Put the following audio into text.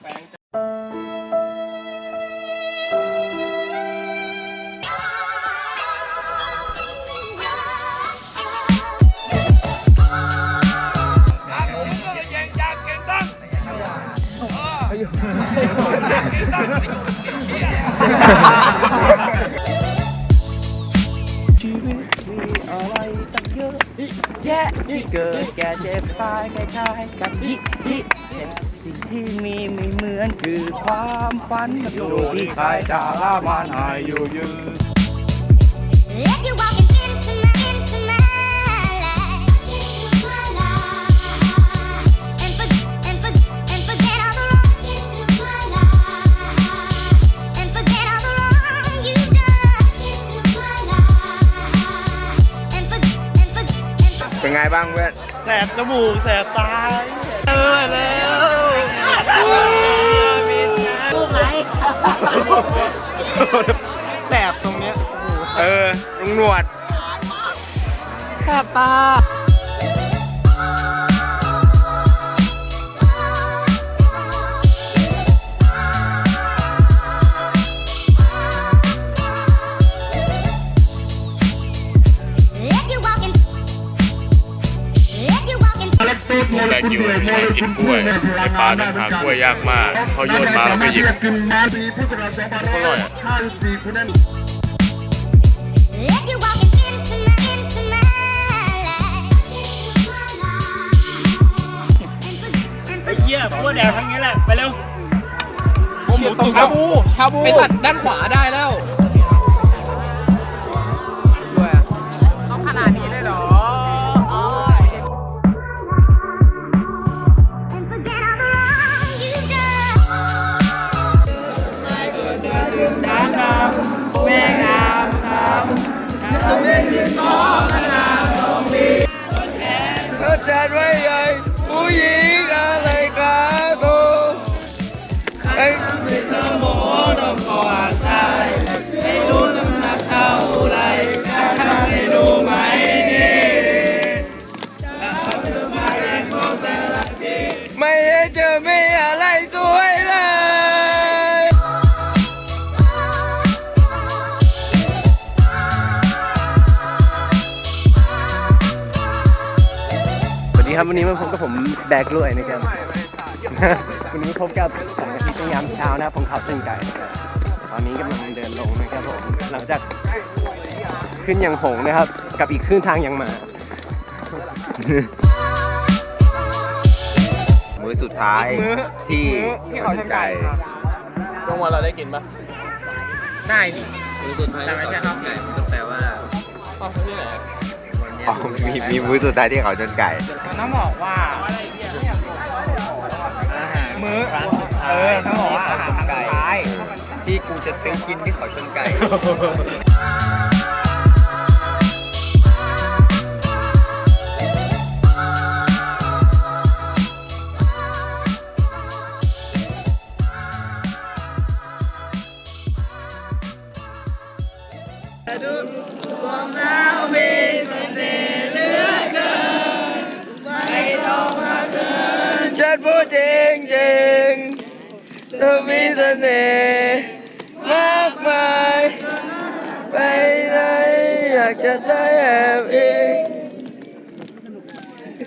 ชีวิตมีอะไรตั้งเยอะ แยะที่เกิดแก่เจ็บตายคล้ายๆกันยิยิสิ่งที่มีไม่เหมือนคือความฝันอยู่ที่ใครจะละมันหายอยู่ยืน If you're walking into my, into my life, into my life, and for, and for, and forget all the wrong, into my life, and forget all the wrong you've done, into my life, and for, and for, and for. เป็นไงบ้างเพื่อน แสบจมูกแสบตาเออแล้ว แสบตรงเนี้ย เออลุงหนวดแสบตา แต่กิวมากินกล้วยไอ้ปลาเดินหากล้วยยากมากเขาโยนมาแล้วก็หยิบขึ้นมาปีพุทธศักราชอร่อยอะ2554คุณนั้น If you're walking into my, into my life, into my life, and for, and ไอ้ for. เหี้ยพวกแดงทั้งนี้แหละ ไปเร็วหมูสุกชาบูชาบูไปตัดด้านขวาได้แล้ว ก็จัดไว้ใหญ่ ครับวันนี้มาพบกับผมแบกกล้วยนะครับ วันนี้พบกับแสงอาทิตย์ในยามเช้านะครับผมเขาเส้นไก่ ตอนนี้กำลังเดินลงนะครับผมหลังจากขึ้นอย่างหงนะครับ กับอีกครึ่งทางยังมา มือสุดท้ายที่ที่เขาใจลงมาเราได้กินปะได้นี่มือสุดท้ายที่เขาชนไก่มันก็แปลว่าอ๋อที่ไหน อะอ๋อมีมีมือสุดท้ายที่เขาชนไก่ มันต้องบอกว่ามื้อเออต้องบอกว่าอาหารสุดท้ายที่กูจะซื้อกินที่เขาชนไก่ ฉันพูดจริงจริงเธอมีเสน่ห์มากมาย ไปไหนอยากจะได้แอบอิง